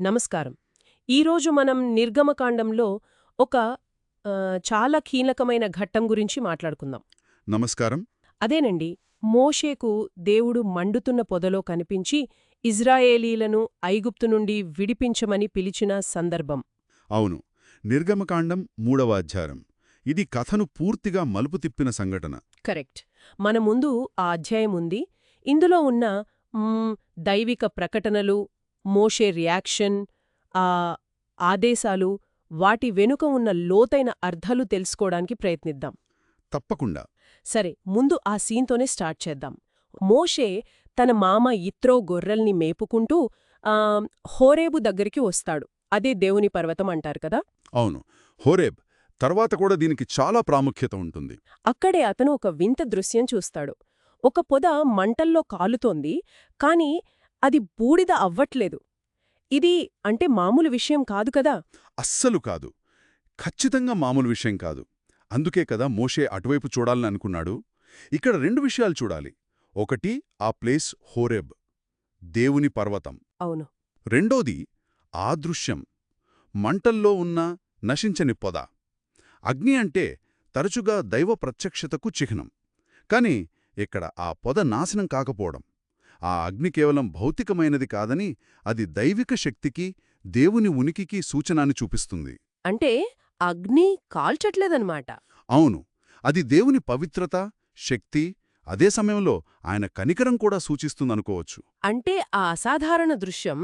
నమస్కారం. ఈరోజు మనం నిర్గమకాండంలో ఒక చాలా కీలకమైన ఘట్టం గురించి మాట్లాడుకుందాం. నమస్కారం. అదేనండి మోషేకు దేవుడు మండుతున్న పొదలో కనిపించి ఇజ్రాయేలీలను ఐగుప్తు నుండి విడిపించమని పిలిచిన సందర్భం. అవును నిర్గమకాండం మూడవ అధ్యాయం. ఇది కథను పూర్తిగా మలుపు తిప్పిన సంఘటన. కరెక్ట్. మన ముందు ఆ అధ్యాయం ఉంది. ఇందులో ఉన్న దైవిక ప్రకటనలు మోషే రియాక్షన్ ఆ ఆదేశాలు వాటి వెనుక ఉన్న లోతైన అర్థాలు తెలుసుకోవడానికి ప్రయత్నిద్దాం. తప్పకుండా. సరే ముందు ఆ సీన్తోనే స్టార్ట్ చేద్దాం. మోషే తన మామ ఇత్రో గొర్రెల్ని మేపుకుంటూ హోరేబు దగ్గరికి వస్తాడు. అదే దేవుని పర్వతం అంటారు కదా? అవును. హోరేబ్ తర్వాత కూడా దీనికి చాలా ప్రాముఖ్యత ఉంటుంది. అక్కడే అతను ఒక వింత దృశ్యం చూస్తాడు. ఒక పొద మంటల్లో కాలుతోంది కాని అది బూడిద అవ్వట్లేదు. ఇది అంటే మామూలు విషయం కాదు కదా? అస్సలు కాదు. ఖచ్చితంగా మామూలు విషయం కాదు. అందుకే కదా మోషే అటువైపు చూడాలని అనుకున్నాడు. ఇక్కడ రెండు విషయాలు చూడాలి. ఒకటి ఆ ప్లేస్ హోరెబ్ దేవుని పర్వతం. అవును. రెండోది ఆ దృశ్యం. మంటల్లో ఉన్న నశించని పొద. అగ్ని అంటే తరచుగా దైవ ప్రత్యక్షతకు చిహ్నం. కాని ఇక్కడ ఆ పొద నాశనం కాకపోవడం. ఆ అగ్ని కేవలం భౌతికమైనది కాదని అది దైవిక శక్తికి దేవుని ఉనికికి సూచనాన్ని చూపిస్తుంది. అంటే అగ్ని కాల్చట్లేదన్నమాట. అవును. అది దేవుని పవిత్రత శక్తి అదే సమయంలో ఆయన కనికరం కూడా సూచిస్తుందనుకోవచ్చు. అంటే ఆ అసాధారణ దృశ్యం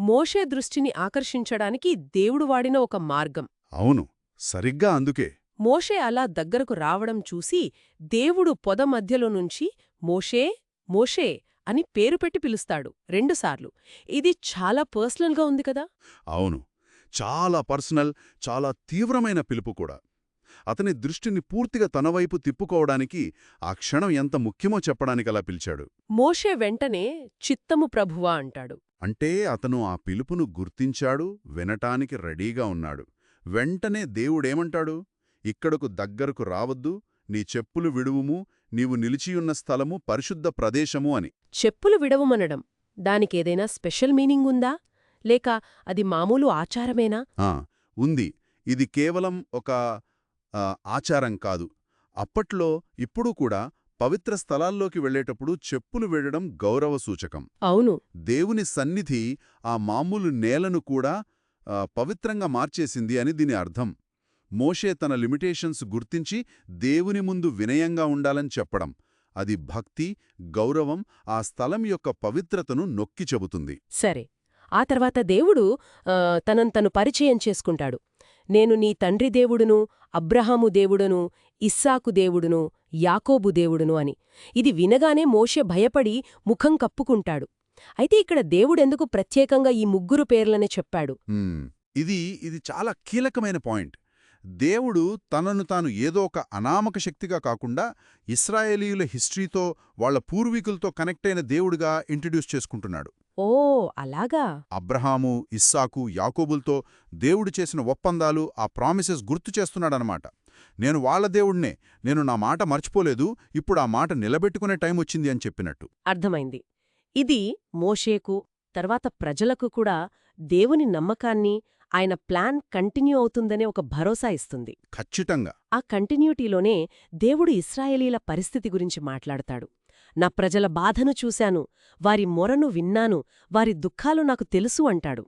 మోషే దృష్టిని ఆకర్షించడానికి దేవుడు వాడిన ఒక మార్గం. అవును. సరిగ్గా అందుకే. మోషే అలా దగ్గరకు రావడం చూసి దేవుడు పొద మధ్యలో నుంచి మోషే మోషే అని పేరు పెట్టి పిలుస్తాడు రెండుసార్లు ఇది చాలా పర్సనల్గా ఉంది కదా? అవును. చాలా పర్సనల్ చాలా తీవ్రమైన పిలుపు కూడా. అతని దృష్టిని పూర్తిగా తన వైపు తిప్పుకోవడానికి ఆ క్షణం ఎంత ముఖ్యమో చెప్పడానికి అలా పిలిచాడు. మోషే వెంటనే చిత్తము ప్రభువా అంటాడు. అంటే అతను ఆ పిలుపును గుర్తించాడు వినటానికి రెడీగా ఉన్నాడు. వెంటనే దేవుడేమంటాడు? ఇక్కడకు దగ్గరకు రావద్దు నీ చెప్పులు విడువుము నీవు నిలిచియున్న స్థలము పరిశుద్ధ ప్రదేశము అని. చెప్పులు విడవమనడం దానికేదైనా స్పెషల్ మీనింగ్ ఉందా లేక అది మామూలు ఆచారమేనా? ఆ ఉంది. ఇది కేవలం ఒక ఆచారం కాదు. అప్పట్లో ఇప్పుడు కూడా పవిత్ర స్థలాల్లోకి వెళ్ళేటప్పుడు చెప్పులు వెళ్ళడం గౌరవ సూచకం. అవును. దేవుని సన్నిధి ఆ మామూలు నేలను కూడా పవిత్రంగా మార్చేసింది అని దీని అర్థం. మోషే తన లిమిటేషన్స్ గుర్తించి దేవుని ముందు వినయంగా ఉండాలని చెప్పడం. అది భక్తి గౌరవం ఆ స్థలం యొక్క పవిత్రతను నొక్కి చెబుతుంది. సరే ఆ తర్వాత దేవుడు తనను తను పరిచయం చేసుకుంటాడు. నేను నీ తండ్రి దేవుడును అబ్రహాము దేవుడును ఇస్సాకు దేవుడును యాకోబు దేవుడును అని. ఇది వినగానే మోషే భయపడి ముఖం కప్పుకుంటాడు. అయితే ఇక్కడ దేవుడెందుకు ప్రత్యేకంగా ఈ ముగ్గురు పేర్లనే చెప్పాడు. ఇది ఇది చాలా కీలకమైన పాయింట్. దేవుడు తనను తాను ఏదో ఒక అనామక శక్తిగా కాకుండా ఇస్రాయేలీయుల హిస్టరీతో వాళ్ళ పూర్వీకులతో కనెక్ట్ అయిన దేవుడిగా ఇంట్రడ్యూస్ చేసుకుంటున్నాడు. ఓ అలాగా? అబ్రహాము ఇస్సాకు యాకోబుల్తో దేవుడు చేసిన ఒప్పందాలు ఆ ప్రామిసెస్ గుర్తు చేస్తున్నాడనమాట నేను వాళ్ళ దేవుణ్ణే నేను నా మాట మర్చిపోలేదు ఇప్పుడు ఆ మాట నిలబెట్టుకునే టైం వచ్చింది అని చెప్పినట్టు. అర్థమైంది. ఇది మోషేకు తర్వాత ప్రజలకు కూడా దేవుని నమ్మకాన్ని ఆయన ప్లాన్ కంటిన్యూ అవుతుందనే ఒక భరోసా ఇస్తుంది. ఖచ్చితంగా. ఆ కంటిన్యూటీలోనే దేవుడు ఇస్రాయేలీల పరిస్థితి గురించి మాట్లాడతాడు. నా ప్రజల బాధను చూశాను వారి మొరను విన్నాను వారి దుఃఖాలు నాకు తెలుసు అంటాడు.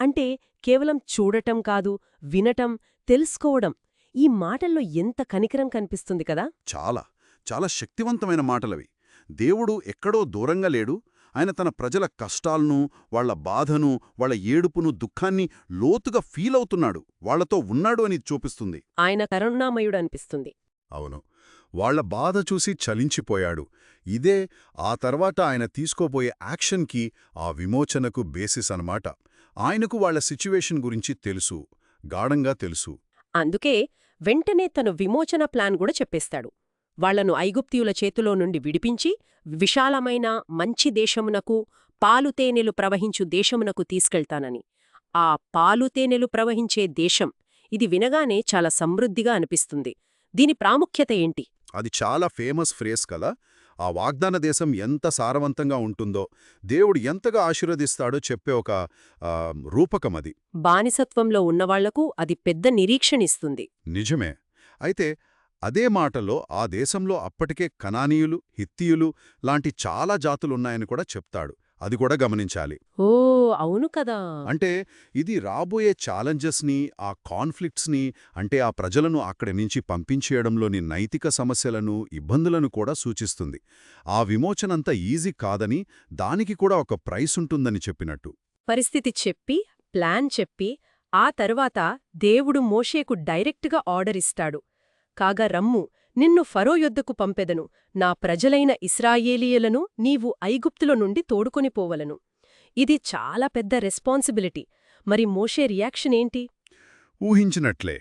అంటే కేవలం చూడటం కాదు వినటం తెలుసుకోవడం ఈ మాటల్లో ఎంత కనికరం కనిపిస్తుంది కదా? చాలా చాలా శక్తివంతమైన మాటలవి. దేవుడు ఎక్కడో దూరంగా లేడు ఆయన తన ప్రజల కష్టాలను వాళ్ళ బాధను వాళ్ళ ఏడుపును దుఃఖాన్ని లోతుగా ఫీల్ అవుతున్నాడు. వాళ్ళతో ఉన్నాడు అని చూపిస్తుంది. ఆయన కరుణామయుడు అనిపిస్తుంది అవును. వాళ్ళ బాధ చూసి చలించిపోయాడు. ఇదే ఆ తర్వాత ఆయన తీసుకోబోయే యాక్షన్కి ఆ విమోచనకు బేసిస్ అన్నమాట. ఆయనకు వాళ్ళ సిచ్యువేషన్ గురించి తెలుసు. గాఢంగా తెలుసు. అందుకే వెంటనే తను విమోచన ప్లాన్ కూడా చెప్పేస్తాడు. వాళ్ళను ఐగుప్తియుల చేతిలో నుండి విడిపించి విశాలమైన మంచి దేశమునకు పాలుతేనెలు ప్రవహించు దేశమునకు తీసుకెళ్తానని. ఆ పాలుతేనెలు ప్రవహించే దేశం ఇది వినగానే చాలా సమృద్ధిగా అనిపిస్తుంది. దీని ప్రాముఖ్యత ఏంటి? అది చాలా ఫేమస్ ఫ్రేస్ కదా? ఆ వాగ్దాన దేశం ఎంత సారవంతంగా ఉంటుందో దేవుడు ఎంతగా ఆశీర్వదిస్తాడో చెప్పే ఒక ఆ, రూపకమది బానిసత్వంలో ఉన్నవాళ్ళకు అది పెద్ద నిరీక్షణిస్తుంది నిజమే. అయితే అదే మాటలో ఆ దేశంలో అప్పటికే కనానీయులు హిత్తీయులు లాంటి చాలా జాతులున్నాయని కూడా చెప్తాడు. అది కూడా గమనించాలి. ఓ అవును కదా! అంటే ఇది రాబోయే ఛాలెంజెస్ని ఆ కాన్ఫ్లిక్ట్స్ని అంటే ఆ ప్రజలను అక్కడి నుంచి పంపించేయడంలోని నైతిక సమస్యలను ఇబ్బందులను కూడా సూచిస్తుంది. ఆ విమోచనంత ఈజీ కాదని దానికి కూడా ఒక ప్రైస్ ఉంటుందని చెప్పినట్టు. పరిస్థితి చెప్పి ప్లాన్ చెప్పి ఆ తరువాత దేవుడు మోషేకు డైరెక్ట్గా ఆర్డర్ ఇస్తాడు. కాగా రమ్ము నిన్ను ఫరో యొద్దకు పంపెదను. నా ప్రజలైన ఇస్రాయేలీయులను నీవు ఐగుప్తులో నుండి తోడుకొని పోవలను. ఇది చాలా పెద్ద రెస్పాన్సిబిలిటీ. మరి మోషే రియాక్షన్ ఏంటి? ఊహించినట్లే.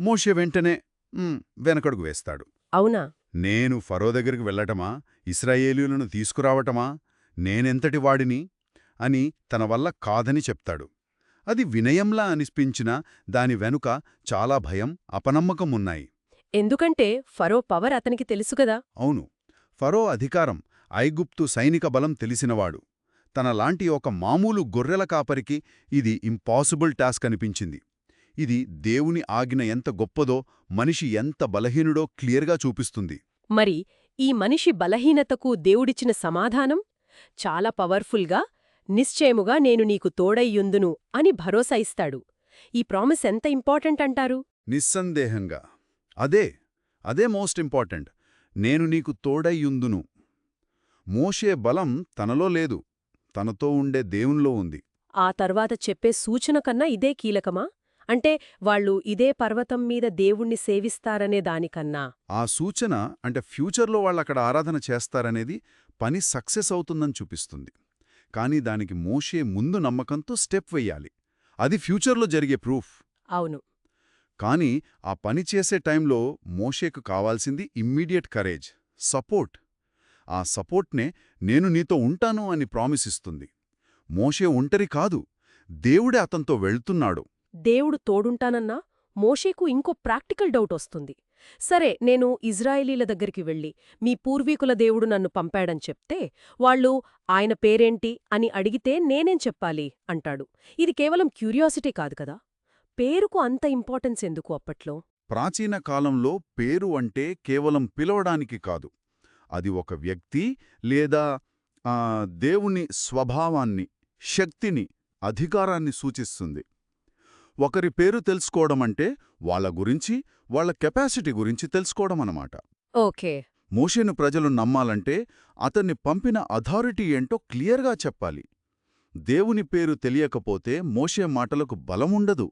మోషే వెంటనే "ఉమ్, వెనకడుగు వేస్తాడు. అవునా? నేను ఫరో దగ్గరికి వెళ్ళటమా? ఇస్రాయేలీయులను తీసుకురావటమా? నేనెంతటి వాడిని? అని తన వల్ల కాదని చెప్తాడు. అది వినయంలా అనిపించినా దాని వెనుక చాలా భయం అపనమ్మకం ఉన్నాయి ఎందుకంటే ఫరో పవర్ అతనికి తెలుసుగదా అవును. ఫరో అధికారం ఐగుప్తు సైనిక బలం తెలిసినవాడు. తనలాంటి ఒక మామూలు గొర్రెల కాపరికి ఇది ఇంపాసిబుల్ టాస్క్ అనిపించింది. ఇది దేవుని ఆజ్ఞ ఎంత గొప్పదో మనిషి ఎంత బలహీనుడో క్లియర్గా చూపిస్తుంది. మరి ఈ మనిషి బలహీనతకు దేవుడిచ్చిన సమాధానం? చాలా పవర్ఫుల్గా నిశ్చయముగా నేను నీకు తోడయ్యుందును అని భరోసా ఇస్తాడు. ఈ ప్రామిస్ ఎంత ఇంపార్టెంట్ అంటారు? నిస్సందేహంగా. అదే అదే మోస్ట్ ఇంపార్టెంట్. నేను నీకు తోడయ్యుందును. మోషే బలం తనలో లేదు తనతో ఉండే దేవునిలో ఉంది. ఆ తర్వాత చెప్పే సూచన కన్నా ఇదే కీలకమా? అంటే వాళ్ళు ఇదే పర్వతం మీద దేవుణ్ణి సేవిస్తారనే దానికన్నా? ఆ సూచన అంటే ఫ్యూచర్లో వాళ్ళక్కడ ఆరాధన చేస్తారనేది పని సక్సెస్ అవుతుందని చూపిస్తుంది. కానీ దానికి మోషే ముందు నమ్మకంతో స్టెప్ వెయ్యాలి. అది ఫ్యూచర్లో జరిగే ప్రూఫ్. అవును. కానీ ఆ పని చేసే టైంలో మోషేకు కావాల్సింది ఇమ్మీడియట్ కరేజ్ సపోర్ట్. ఆ సపోర్ట్నే నేను నీతో ఉంటాను అని ప్రామిస్ ఇస్తుంది. మోషే ఒంటరి కాదు. దేవుడే అతనితో వెళ్తున్నాడు. దేవుడు తోడుంటానన్నా మోషేకు ఇంకో ప్రాక్టికల్ డౌట్ వస్తుంది. సరే నేను ఇజ్రాయేలీల దగ్గరికి వెళ్ళి మీ పూర్వీకుల దేవుడు నన్ను పంపాడని చెప్తే వాళ్ళు ఆయన పేరేంటి అని అడిగితే నేనేం చెప్పాలి అంటాడు. ఇది కేవలం క్యూరియాసిటీ కాదు కదా? పేరుకు అంత ఇంపార్టెన్స్ ఎందుకు అప్పట్లో? ప్రాచీన కాలంలో పేరు అంటే కేవలం పిలవడానికి కాదు. అది ఒక వ్యక్తి లేదా దేవుని స్వభావాన్ని శక్తిని అధికారాన్ని సూచిస్తుంది. ఒకరి పేరు తెలుసుకోవడం అంటే వాళ్ళ గురించి వాళ్ళ కెపాసిటీ గురించి తెలుసుకోవడం అన్నమాట. ఓకే. మోషేను ప్రజలు నమ్మాలంటే అతన్ని పంపిన అథారిటీ ఏంటో క్లియర్గా చెప్పాలి. దేవుని పేరు తెలియకపోతే మోషే మాటలకు బలముండదు.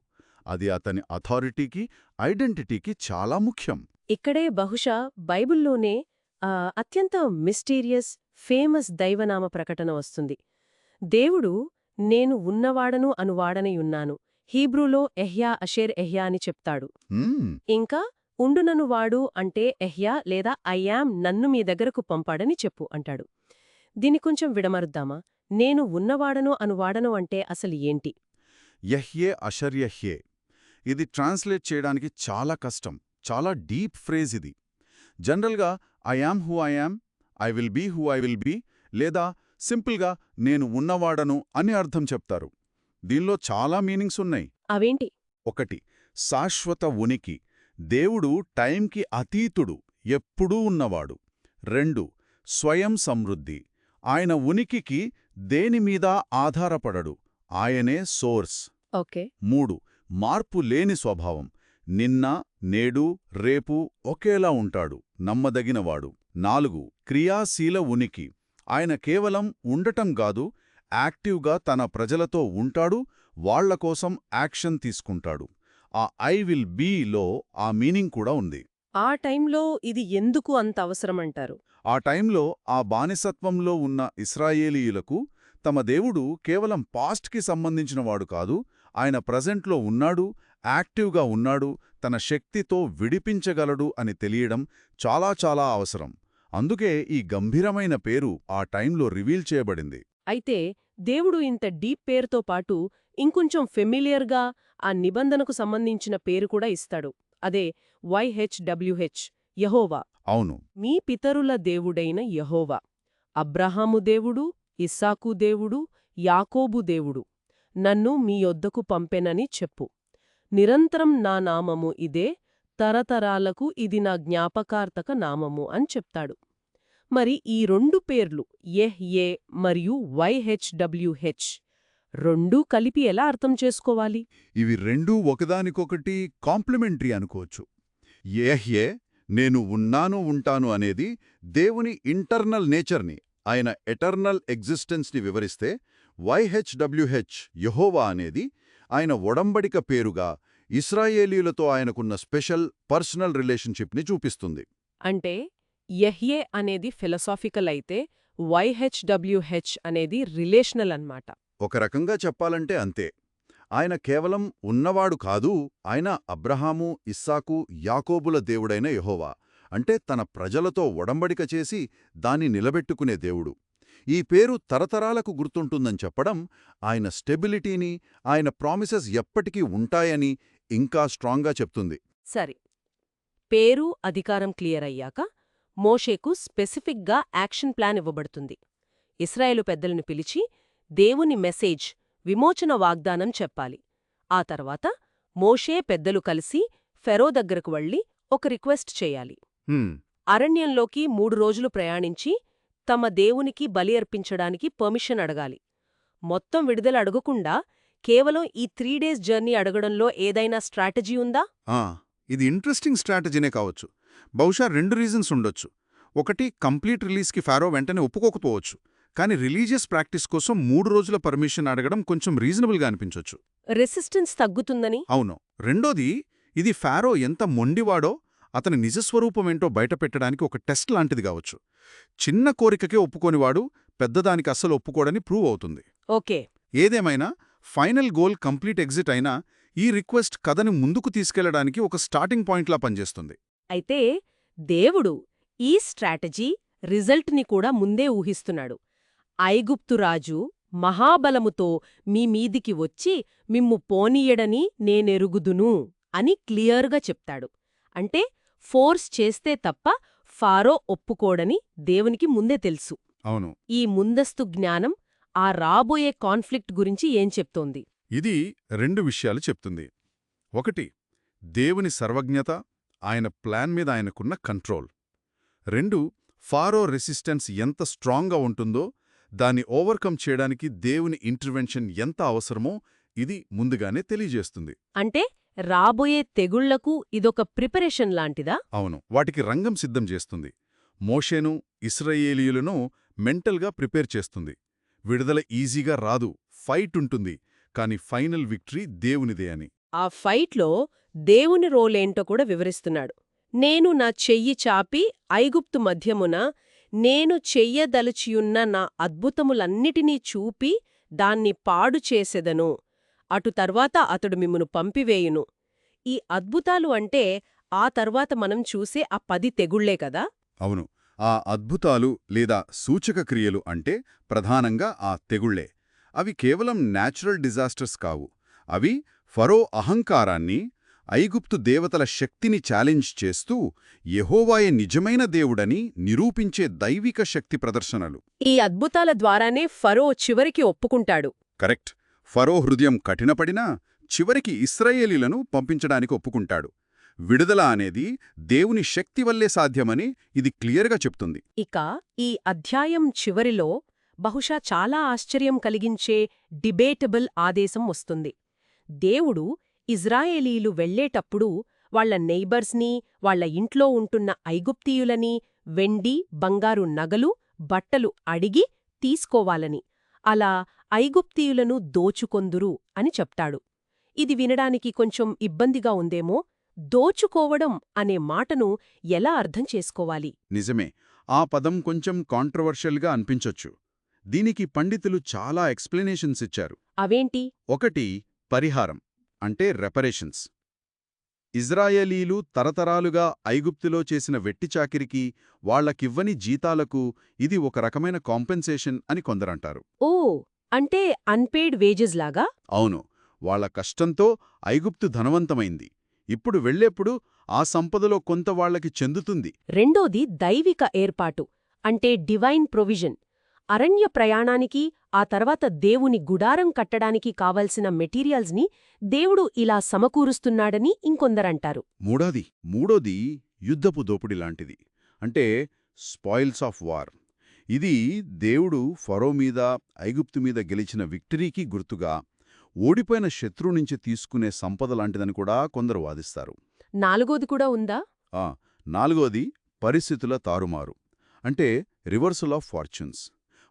అది అతని అథారిటీకి ఐడెంటిటీకి చాలా ముఖ్యం. ఇక్కడే బహుశా బైబిల్లోనే అత్యంత మిస్టీరియస్ ఫేమస్ దైవనామ ప్రకటన వస్తుంది. దేవుడు నేను ఉన్నవాడను అనువాడనయున్నాను హీబ్రూలో ఎహ్యా అషేర్ ఎహ్యా అని చెప్తాడు. ఇంకా ఉండునను వాడు అంటే ఎహ్యా లేదా అయ్యాం నన్ను మీ దగ్గరకు పంపాడని చెప్పు అంటాడు. దీన్ని కొంచెం విడమరుద్దామా? నేను ఉన్నవాడను అనువాడను అంటే అసలు ఏంటి? యహ్యే అషర్యహ్యే ఇది ట్రాన్స్లేట్ చేయడానికి చాలా కష్టం. చాలా డీప్ ఫ్రేజ్ ఇది. జనరల్గా I am who I am I will be who I will be లేదా సింపుల్గా నేను ఉన్నవాడను అని అర్థం చెప్తారు. దీనిలో చాలా మీనింగ్స్ ఉన్నాయి. అవేంటి? ఒకటి శాశ్వత ఉనికి. దేవుడు టైంకి అతీతుడు ఎప్పుడూ ఉన్నవాడు. రెండు స్వయం సమృద్ధి. ఆయన ఉనికికి దేనిమీద ఆధారపడడు? ఆయనే సోర్స్. ఓకే. మూడు మార్పు లేని స్వభావం. నిన్న నేడు రేపు ఒకేలా ఉంటాడు. నమ్మదగినవాడు. నాలుగు క్రియాశీల ఉనికి. ఆయన కేవలం ఉండటం గాదు యాక్టివ్గా తన ప్రజలతో ఉంటాడు వాళ్ళ కోసం యాక్షన్ తీసుకుంటాడు. ఆ ఐ విల్ బీలో ఆ మీనింగ్ కూడా ఉంది. ఆ టైంలో ఇది ఎందుకు అంత అవసరమంటారు? ఆ టైంలో ఆ బానిసత్వంలో ఉన్న ఇస్రాయేలీయులకు తమ దేవుడు కేవలం పాస్ట్కి సంబంధించినవాడు కాదు ఆయన ప్రజెంట్లో ఉన్నాడు యాక్టివ్గా ఉన్నాడు తన శక్తితో విడిపించగలడు అని తెలియడం చాలా చాలా అవసరం. అందుకే ఈ గంభీరమైన పేరు ఆ టైంలో రివీల్ చేయబడింది. అయితే దేవుడు ఇంత డీప్ పేరుతో పాటు ఇంకొంచెం ఫెమిలియర్గా ఆ నిబంధనకు సంబంధించిన పేరు కూడా ఇస్తాడు. అదే వైహెచ్డబ్ల్యూహెచ్ యహోవా. అవును. మీ పితరుల దేవుడైన యహోవా. అబ్రహాము దేవుడు ఇస్సాకు దేవుడు యాకోబు దేవుడు. నన్ను మీ యొద్దకు పంపెనని చెప్పు. నిరంతరం నా నామము ఇదే తరతరాలకు ఇది నా జ్ఞాపకార్థక నామము అని చెప్తాడు. మరి ఈ రెండు పేర్లు ఎహ్ ఏ మరియు వైహెచ్డబ్ల్యూహెచ్ రెండూ కలిపి ఎలా అర్థం చేసుకోవాలి? ఇవి రెండూ ఒకదానికొకటి కాంప్లిమెంటరీ అనుకోవచ్చు. ఏహ్యే నేను ఉన్నాను ఉంటాను అనేది దేవుని ఇంటర్నల్ నేచర్ని ఆయన ఎటర్నల్ ఎగ్జిస్టెన్స్ని వివరిస్తే వైహెచ్డబ్ల్యూహెచ్ యహోవా అనేది ఆయన ఒడంబడిక పేరుగా ఇస్రాయేలీలతో ఆయనకున్న స్పెషల్ పర్సనల్ రిలేషన్షిప్ని చూపిస్తుంది. అంటే యహ్యే అనేది ఫిలసాఫికల్ అయితే వైహెచ్డబ్ల్యూహెచ్ అనేది రిలేషనల్ అన్నమాట. ఒక రకంగా చెప్పాలంటే అంతే. ఆయన కేవలం ఉన్నవాడు కాదు ఆయన అబ్రహాము ఇస్సాకు యాకోబుల దేవుడైన యెహోవా. అంటే తన ప్రజలతో ఒడంబడిక చేసి దాన్ని నిలబెట్టుకునే దేవుడు. ఈ పేరు తరతరాలకు గుర్తుంటుందని చెప్పడం ఆయన స్టెబిలిటీని ఆయన ప్రామిసెస్ ఎప్పటికీ ఉంటాయని ఇంకా స్ట్రాంగ్గా చెప్తుంది. సరే. పేరు అధికారం క్లియర్ అయ్యాక మోషేకు స్పెసిఫిక్గా యాక్షన్ ప్లాన్ ఇవ్వబడుతుంది. ఇస్రాయేలు పెద్దలను పిలిచి దేవుని మెసేజ్ విమోచన వాగ్దానం చెప్పాలి. ఆ తర్వాత మోషే పెద్దలు కలిసి ఫెరో దగ్గరకు వెళ్ళి ఒక రిక్వెస్ట్ చేయాలి. అరణ్యంలోకి మూడు రోజులు ప్రయాణించి తమ దేవునికి బలి అర్పించడానికి పర్మిషన్ అడగాలి. మొత్తం విడుదల అడగకుండా కేవలం ఈ త్రీ డేస్ జర్నీ అడగడంలో ఏదైనా స్ట్రాటజీ ఉందా? ఆ, ఇది ఇంట్రెస్టింగ్ స్ట్రాటజీనే కావచ్చు. బహుశా రెండు రీజన్స్ ఉండొచ్చు. ఒకటి కంప్లీట్ రిలీజ్కి ఫారో వెంటనే ఒప్పుకోకపోవచ్చు. కానీ రిలీజియస్ ప్రాక్టీస్ కోసం మూడు రోజుల పర్మిషన్ అడగడం కొంచెం రీజనబుల్గా అనిపించొచ్చు. రెసిస్టెన్స్ తగ్గుతుందని? అవును. రెండోది ఇది ఫారో ఎంత మొండివాడో అతని నిజస్వరూపమేంటో బయటపెట్టడానికి ఒక టెస్ట్ లాంటిది కావచ్చు. చిన్న కోరికకే ఒప్పుకోనివాడు పెద్దదానికి అస్సలు ఒప్పుకోడని ప్రూవ్ అవుతుంది. ఓకే. ఏదేమైనా ఫైనల్ గోల్ కంప్లీట్ ఎగ్జిట్ అయినా ఈ రిక్వెస్ట్ కథని ముందుకు తీసుకెళ్ళడానికి ఒక స్టార్టింగ్ పాయింట్లా పనిచేస్తుంది. అయితే దేవుడు ఈ స్ట్రాటజీ రిజల్ట్ని కూడా ముందే ఊహిస్తున్నాడు. ఐగుప్తు రాజు మహాబలముతో మీ మీదికి వచ్చి మిమ్ము పోనీయడని నేనెరుగుదును అని క్లియర్గా చెప్తాడు. అంటే ఫోర్స్ చేస్తే తప్ప ఫారో ఒప్పుకోడని దేవునికి ముందే తెలుసు. అవును. ఈ ముందస్తు జ్ఞానం ఆ రాబోయే కాన్ఫ్లిక్ట్ గురించి ఏం చెప్తోంది? ఇది రెండు విషయాలు చెప్తుంది. ఒకటి దేవుని సర్వజ్ఞత ఆయన ప్లాన్ మీద ఆయనకున్న కంట్రోల్. రెండు ఫారో రెసిస్టెన్స్ ఎంత స్ట్రాంగ్గా ఉంటుందో దాన్ని ఓవర్కమ్ చేయడానికి దేవుని ఇంటర్వెన్షన్ ఎంత అవసరమో ఇది ముందుగానే తెలియజేస్తుంది. అంటే రాబోయే తెగుళ్ళకు ఇదొక ప్రిపరేషన్ లాంటిదా? అవును. వాటికి రంగం సిద్ధం చేస్తుంది. మోషేను ఇస్రాయేలీయులను మెంటల్గా ప్రిపేర్ చేస్తుంది. విడుదల ఈజీగా రాదు. ఫైట్ ఉంటుంది. కాని ఫైనల్ విక్టరీ దేవునిదే అని. ఆ ఫైట్లో దేవుని రోలేంటో కూడా వివరిస్తున్నాడు. నేను నా చెయ్యి చాపి ఐగుప్తు మధ్యమున నేను చెయ్యదలచియున్న నా అద్భుతములన్నిటినీ చూపి దాన్ని పాడు చేసెదను. అటు తర్వాత అతడు మిమ్మును పంపివేయును. ఈ అద్భుతాలు అంటే ఆ తర్వాత మనం చూసే ఆ పది తెగుళ్ళే కదా? అవును. ఆ అద్భుతాలు లేదా సూచక క్రియలు అంటే ప్రధానంగా ఆ తెగుళ్ళే అవి కేవలం న్యాచురల్ డిజాస్టర్స్ కావు. అవి ఫరో అహంకారాన్ని ఐగుప్తు దేవతల శక్తిని ఛాలెంజ్ చేస్తూ యెహోవాయే నిజమైన దేవుడని నిరూపించే దైవిక శక్తి ప్రదర్శనలు. ఈ అద్భుతాల ద్వారానే ఫరో చివరికి ఒప్పుకుంటాడు. కరెక్ట్. ఫరో హృదయం కఠినపడినా చివరికి ఇస్రాయేలీలను పంపించడానికి ఒప్పుకుంటాడు. విడుదల అనేది దేవుని శక్తి వల్లే సాధ్యమని ఇది క్లియర్గా చెప్తుంది. ఇక ఈ అధ్యాయం చివరిలో బహుశా చాలా ఆశ్చర్యం కలిగించే డిబేటబుల్ ఆదేశం వస్తుంది. దేవుడు ఇజ్రాయేలీలు వెళ్ళేటప్పుడు వాళ్ళ నెయిబర్స్ని వాళ్ళ ఇంట్లో ఉంటున్న ఐగుప్తీయులని వెండి బంగారు నగలు బట్టలు అడిగి తీసుకోవాలని. అలా ఐగుప్తీయులను దోచుకొందురు అని చెప్తాడు. ఇది వినడానికి కొంచెం ఇబ్బందిగా ఉందేమో దోచుకోవడం అనే మాటను ఎలా అర్థం చేసుకోవాలి? నిజమే ఆ పదం కొంచెం కాంట్రవర్షియల్గా అనిపించొచ్చు. దీనికి పండితులు చాలా ఎక్స్ప్లెనేషన్స్ ఇచ్చారు. అవేంటి? ఒకటి పరిహారం అంటే రెపరేషన్స్ ఇజ్రాయేలీలు తరతరాలుగా ఐగుప్తులో చేసిన వెట్టిచాకిరికి వాళ్ళకివ్వని జీతాలకు ఇది ఒక రకమైన కాంపెన్సేషన్ అని కొందరంటారు. ఓ అంటే అన్పేడ్ వేజెస్ లాగా? అవును. వాళ్ళ కష్టంతో ఐగుప్తు ధనవంతమైంది. ఇప్పుడు వెళ్ళేప్పుడు ఆ సంపదలో కొంత వాళ్ళకి చెందుతుంది. రెండోది దైవిక ఏర్పాటు అంటే డివైన్ ప్రొవిజన్ అరణ్య ప్రయాణానికి ఆ తర్వాత దేవుని గుడారం కట్టడానికి కావలసిన మెటీరియల్స్ని దేవుడు ఇలా సమకూరుస్తున్నాడని ఇంకొందరంటారు. మూడోది. మూడోది యుద్ధపు దోపిడి లాంటిది. అంటే స్పాయిల్స్ ఆఫ్ వార్ ఇది దేవుడు ఫరో మీద ఐగుప్తు మీద గెలిచిన విక్టరీకి గుర్తుగా ఓడిపోయిన శత్రువు నుంచి తీసుకునే సంపద లాంటిదని కూడా కొందరు వాదిస్తారు. నాలుగోది కూడా ఉందా? ఆ నాలుగోది పరిస్థితుల తారుమారు. అంటే రివర్సల్ ఆఫ్ ఫార్చ్యూన్స్.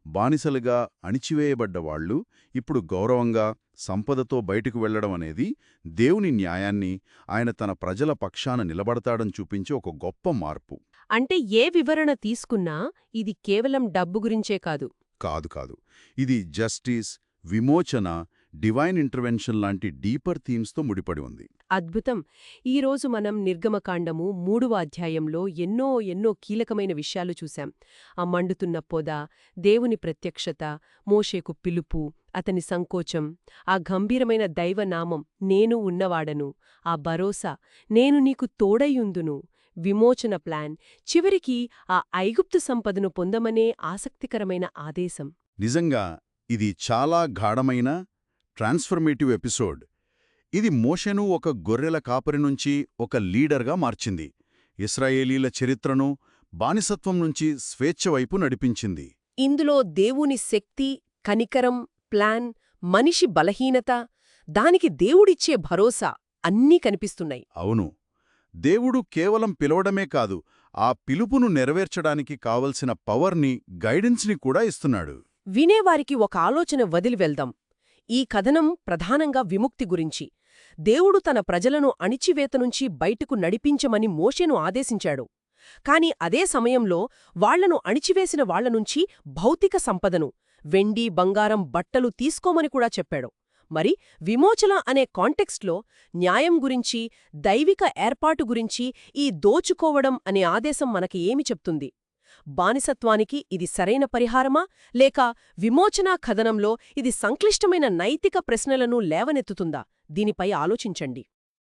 బానిసలుగా అణిచివేయబడ్డ వాళ్ళు ఇప్పుడు గౌరవంగా సంపదతో బయటకు వెళ్ళడం అనేది దేవుని న్యాయాన్ని ఆయన తన ప్రజల పక్షాన నిలబడతాడని చూపించే ఒక గొప్ప మార్పు. అంటే ఏ వివరణ తీసుకున్నా ఇది కేవలం డబ్బు గురించే కాదు. కాదు కాదు. ఇది జస్టిస్ విమోచన డివైన్ ఇంటర్వెన్షన్ లాంటి డీపర్ థీమ్స్తో ముడిపడి ఉంది. అద్భుతం! ఈరోజు మనం నిర్గమకాండము మూడవ అధ్యాయంలో ఎన్నో ఎన్నో కీలకమైన విషయాలు చూశాం. ఆ మండుతున్న పొద దేవుని ప్రత్యక్షత మోషేకు పిలుపు అతని సంకోచం ఆ గంభీరమైన దైవనామం నేను ఉన్నవాడను ఆ భరోసా నేను నీకు తోడయుందును విమోచన ప్లాన్. చివరికి ఆ ఐగుప్తు సంపదను పొందమనే ఆసక్తికరమైన ఆదేశం. నిజంగా ఇది చాలా గాఢమైన ట్రాన్స్ఫర్మేటివ్ ఎపిసోడ్. ఇది మోషెను ఒక గొర్రెల కాపరి నుంచి ఒక లీడర్గా మార్చింది. ఇస్రాయేలీల చరిత్రను బానిసత్వం నుంచి స్వేచ్ఛ వైపు నడిపించింది. ఇందులో దేవుని శక్తి కనికరం ప్లాన్ మనిషి బలహీనత దానికి దేవుడిచ్చే భరోసా అన్నీ కనిపిస్తున్నాయి. అవును. దేవుడు కేవలం పిలవడమే కాదు ఆ పిలుపును నెరవేర్చడానికి కావలసిన పవర్ని గైడెన్స్ని కూడా ఇస్తున్నాడు. వినేవారికి ఒక ఆలోచన వదిలి వెళ్దాం. ఈ కథనం ప్రధానంగా విముక్తి గురించి. దేవుడు తన ప్రజలను అణిచివేత నుంచి బయటకు నడిపించమని మోషేను ఆదేశించాడు. కాని అదే సమయంలో వాళ్ళను అణిచివేసిన వాళ్ళనుంచి భౌతిక సంపదను వెండి బంగారం బట్టలు తీసుకోమని కూడా చెప్పాడు. మరి విమోచన అనే కాంటెక్స్ట్లో న్యాయం గురించి దైవిక ఏర్పాటు గురించి ఈ దోచుకోవడం అనే ఆదేశం మనకి ఏమి చెప్తుంది? బానిసత్వానికి ఇది సరైన పరిహారమా? లేక విమోచనా కథనంలో ఇది సంక్లిష్టమైన నైతిక ప్రశ్నలను లేవనెత్తుతుందా? దీనిపై ఆలోచించండి.